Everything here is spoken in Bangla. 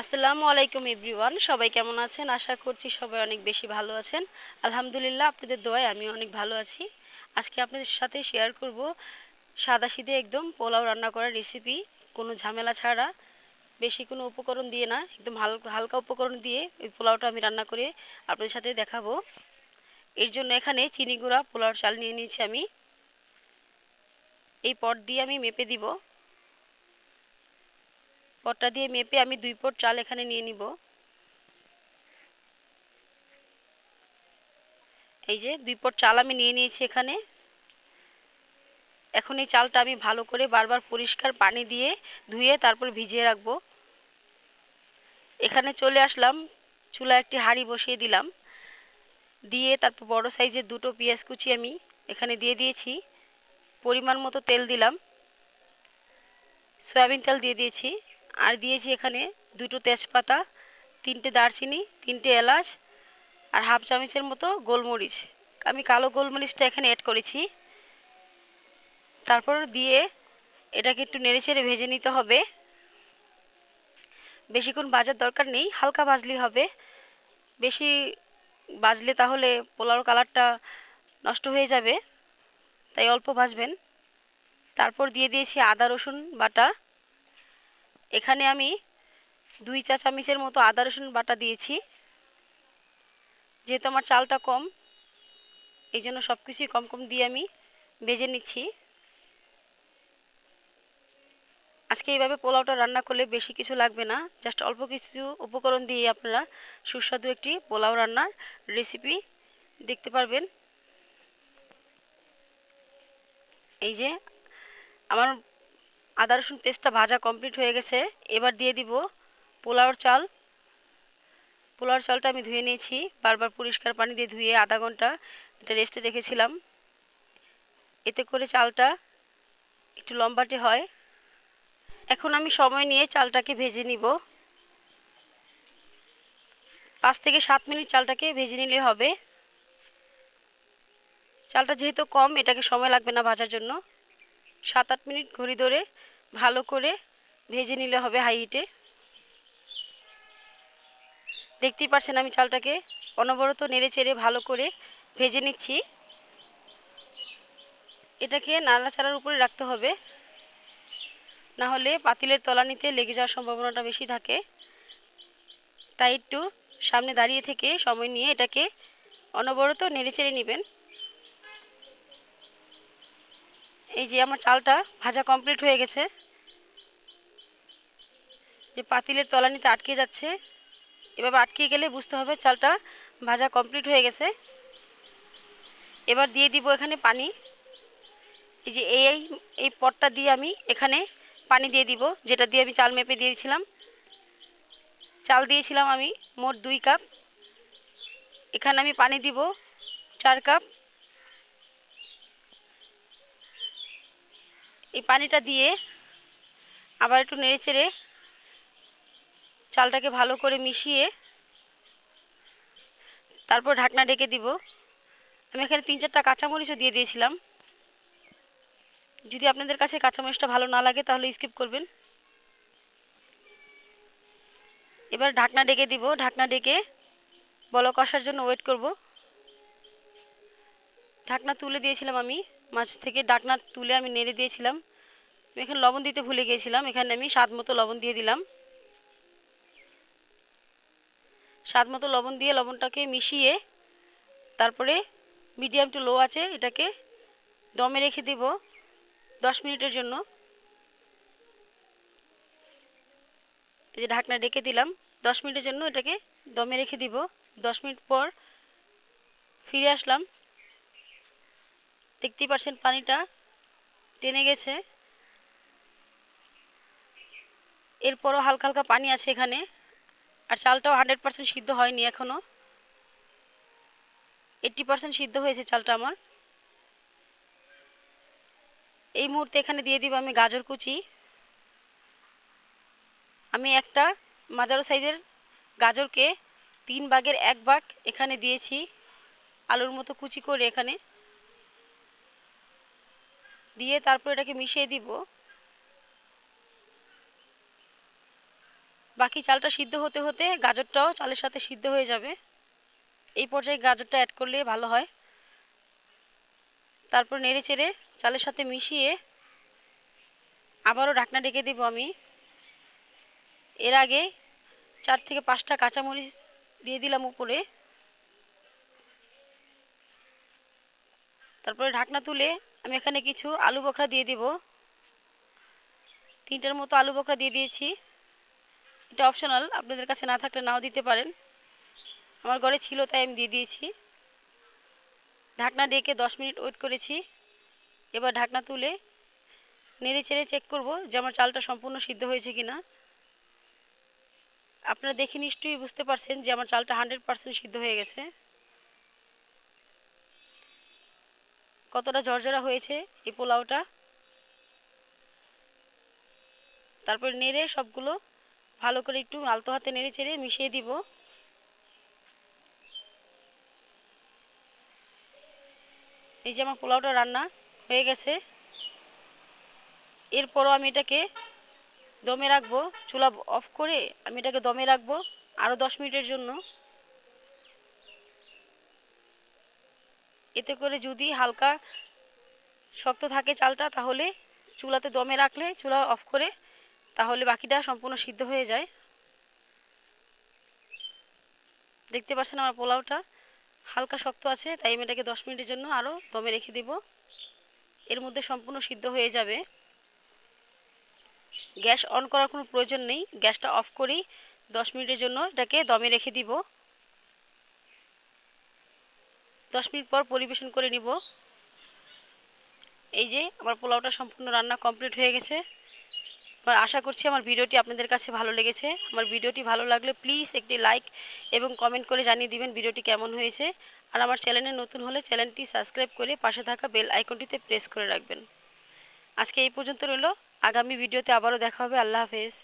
আসসালামু আলাইকুম এভরিওয়ান, সবাই কেমন আছেন? আশা করছি সবাই অনেক বেশি ভালো আছেন। আলহামদুলিল্লাহ, আপনাদের দোয়ায় আমি অনেক ভালো আছি। আজকে আপনাদের সাথে শেয়ার করব সাদা সিধে একদম পোলাও রান্না করার রেসিপি কোনো ঝামেলা ছাড়া, বেশি কোনো উপকরণ দিয়ে না, একদম হালকা হালকা উপকরণ দিয়ে ওই পোলাওটা আমি রান্না করে আপনাদের সাথে দেখাবো। এর জন্য এখানে চিনি গুঁড়া, পোলাওর চাল নিয়ে নিয়েছি আমি। এই পট দিয়ে আমি মেপে দিব। পটটা দিয়ে মেপে আমি দুই পট চাল এখানে নিয়ে নিব। এই যে দুই পট চাল আমি নিয়ে নিয়েছি এখানে। এখন এই চালটা আমি ভালো করে বারবার পরিষ্কার পানি দিয়ে ধুয়ে তারপর ভিজিয়ে রাখব। এখানে চলে আসলাম চুলা একটি হাঁড়ি বসিয়ে দিলাম। দিয়ে তারপর বড় সাইজের দুটো পেঁয়াজ কুচি আমি এখানে দিয়ে দিয়েছি। পরিমাণ মতো তেল দিলাম। সয়াবিন তেল দিয়ে দিয়েছি। আর দিয়েছি এখানে দুটো তেজপাতা, তিনটে দারচিনি, তিনটে এলাচ আর হাফ চামচের মতো গোলমরিচ। আমি কালো গোলমরিচটা এখানে অ্যাড করেছি। তারপর দিয়ে এটাকে একটু নেড়েচেড়ে ভেজে নিতে হবে। বেশিক্ষণ ভাজার দরকার নেই, হালকা ভাজলেই হবে। বেশি ভাজলে তাহলে পোলাওর কালারটা নষ্ট হয়ে যাবে, তাই অল্প ভাজবেন। তারপর দিয়ে দিয়েছি আদা, রসুন বাটা। এখানে আমি দুই চা চামচের মতো আদা, রসুন বাটা দিয়েছি। যেহেতু আমার চালটা কম, এই জন্য সব কিছুই কম কম দিয়ে আমি ভেজে নিচ্ছি। আজকে এইভাবে পোলাওটা রান্না করলে বেশি কিছু লাগবে না। জাস্ট অল্প কিছু উপকরণ দিয়ে আপনারা সুস্বাদু একটি পোলাও রান্নার রেসিপি দেখতে পারবেন। এই যে, আমার আদা, রসুন পেস্টটা ভাজা কমপ্লিট হয়ে গেছে। এবার দিয়ে দিব পোলাওর চাল। পোলাওর চালটা আমি ধুয়ে নিয়েছি। বারবার পরিষ্কার পানি দিয়ে ধুয়ে আধা ঘণ্টা এটা রেস্টে রেখেছিলাম। এতে করে চালটা একটু লম্বাটে হয়। এখন আমি সময় নিয়ে চালটাকে ভেজে নিব। পাঁচ থেকে সাত মিনিট চালটাকে ভেজে নিলে হবে। চালটা যেহেতু কম, এটাকে সময় লাগবে না ভাজার জন্য। সাত আট মিনিট ঘড়ি ধরে ভালো করে ভেজে নিলে হবে হাই হিটে দেখতেই পারছেন আমি চালটাকে অনবরত নেড়ে চেড়ে ভালো করে ভেজে নিচ্ছি। এটাকে নাড়াচাড়ার উপরে রাখতে হবে। না হলে পাতিলের তলানিতে লেগে যাওয়ার সম্ভাবনাটা বেশি থাকে। তাই একটু সামনে দাঁড়িয়ে থেকে সময় নিয়ে এটাকে অনবরত নেড়ে চেড়ে নেবেন। এই যে আমার চালটা ভাজা কমপ্লিট হয়ে গেছে। যে পাতিলের তলানিতে আটকে যাচ্ছে। এভাবে আটকে গেলে বুঝতে হবে চালটা ভাজা কমপ্লিট হয়ে গেছে। এবার দিয়ে দিব এখানে পানি। এই যে এই এই পটটা দিয়ে আমি এখানে পানি দিয়ে দিব, যেটা দিয়ে আমি চাল মেপে দিয়েছিলাম। চাল দিয়েছিলাম আমি মোট দুই কাপ। এখানে আমি পানি দিব চার কাপ। এই পানিটা দিয়ে আবার একটু নেড়ে চেড়ে চালটাকে ভালো করে মিশিয়ে তারপর ঢাকনা ডেকে দিব। আমি এখানে তিন চারটা কাঁচামরিচও দিয়ে দিয়েছিলাম। যদি আপনাদের কাছে কাঁচামরিচটা ভালো না লাগে তাহলে স্কিপ করবেন। এবার ঢাকনা ডেকে দিব। ঢাকনা ডেকে বলক আসার জন্য ওয়েট করব। ঢাকনা তুলে দিয়েছিলাম আমি। মাছ থেকে ঢাকনা তুলে আমি নেড়ে দিয়েছিলাম। এখানে লবণ দিতে ভুলে গিয়েছিলাম। এখানে আমি স্বাদ মতো লবণ দিয়ে দিলাম। স্বাদ মতো লবণ দিয়ে লবণটাকে মিশিয়ে তারপরে মিডিয়াম টু লো আছে এটাকে দমে রেখে দেব দশ মিনিটের জন্য। এই যে ঢাকনা ডেকে দিলাম, দশ মিনিটের জন্য এটাকে দমে রেখে দিব। দশ মিনিট পর ফিরে আসলাম। দেখতেই পাচ্ছেন পানিটা টেনে গেছে। এরপরও হালকা হালকা পানি আছে এখানে, আর চালটাও হান্ড্রেড পার্সেন্ট সিদ্ধ হয়নি এখনও এইট্টি পার্সেন্ট সিদ্ধ হয়েছে চালটা আমার। এই মুহূর্তে এখানে দিয়ে দিব আমি গাজর কুচি। আমি একটা মাজারো সাইজের গাজরকে তিন ভাগের এক ভাগ এখানে দিয়েছি, আলুর মতো কুচি করে এখানে। দিয়ে তারপর এটাকে মিশিয়ে দিব। বাকি চালটা সিদ্ধ হতে হতে গাজরটাও চালের সাথে সিদ্ধ হয়ে যাবে। এই পর্যায়ে গাজরটা অ্যাড করলে ভালো হয়। তারপর নেড়ে চেড়ে চালের সাথে মিশিয়ে আবারও ঢাকনা ডেকে দেবো আমি। এর আগে চার থেকে পাঁচটা কাঁচামরিচ দিয়ে দিলাম উপরে। তারপরে ঢাকনা তুলে আমি এখানে কিছু আলু বখরা দিয়ে দিব। তিনটার মতো আলু বখরা দিয়ে দিয়েছি। এটা অপশনাল আপনাদের কাছে না থাকলে নাও দিতে পারেন। আমার ঘরে ছিল তাই আমি দিয়ে দিয়েছি। ঢাকনা ডেকে দশ মিনিট ওয়েট করেছি। এবার ঢাকনা তুলে নেড়ে চেড়ে চেক করব যে আমার চালটা সম্পূর্ণ সিদ্ধ হয়েছে কি না আপনারা দেখে নিশ্চয়ই বুঝতে পারছেন যে আমার চালটা হান্ড্রেড পারসেন্ট সিদ্ধ হয়ে গেছে। কতটা জর্জরা হয়েছে এই পোলাওটা? তারপর নেড়ে সবগুলো ভালো করে একটু আলতো হাতে নেড়ে চেড়ে মিশিয়ে দিব। এই যে আমার পোলাওটা রান্না হয়ে গেছে। এরপরও আমি এটাকে দমে রাখব, চুলা অফ করে আমি এটাকে দমে রাখব আরও দশ মিনিটের জন্য। এতে করে যদি হালকা শক্ত থাকে চালটা, তাহলে চুলাতে দমে রাখলে, চুলা অফ করে, তাহলে বাকিটা সম্পূর্ণ সিদ্ধ হয়ে যায়। দেখতে পাচ্ছেন আমার পোলাওটা হালকা শক্ত আছে, তাই আমি এটাকে দশ মিনিটের জন্য আরও দমে রেখে দিব। এর মধ্যে সম্পূর্ণ সিদ্ধ হয়ে যাবে। গ্যাস অন করার কোনো প্রয়োজন নেই। গ্যাসটা অফ করেই দশ মিনিটের জন্য এটাকে দমে রেখে দিব। দশ মিনিট পর পরিবেশন করে নিব। এই যে আমার পোলাওটা সম্পূর্ণ রান্না কমপ্লিট হয়ে গেছে। আমার আশা করছি আমার ভিডিওটি আপনাদের কাছে ভালো লেগেছে। আমার ভিডিওটি ভালো লাগলে প্লিজ একটি লাইক এবং কমেন্ট করে জানিয়ে দিবেন ভিডিওটি কেমন হয়েছে। আর আমার চ্যানেলে নতুন হলে চ্যানেলটি সাবস্ক্রাইব করে পাশে থাকা বেল আইকনটিতে প্রেস করে রাখবেন। আজকে এই পর্যন্ত রইল। আগামী ভিডিওতে আবারও দেখা হবে। আল্লাহ হাফেজ।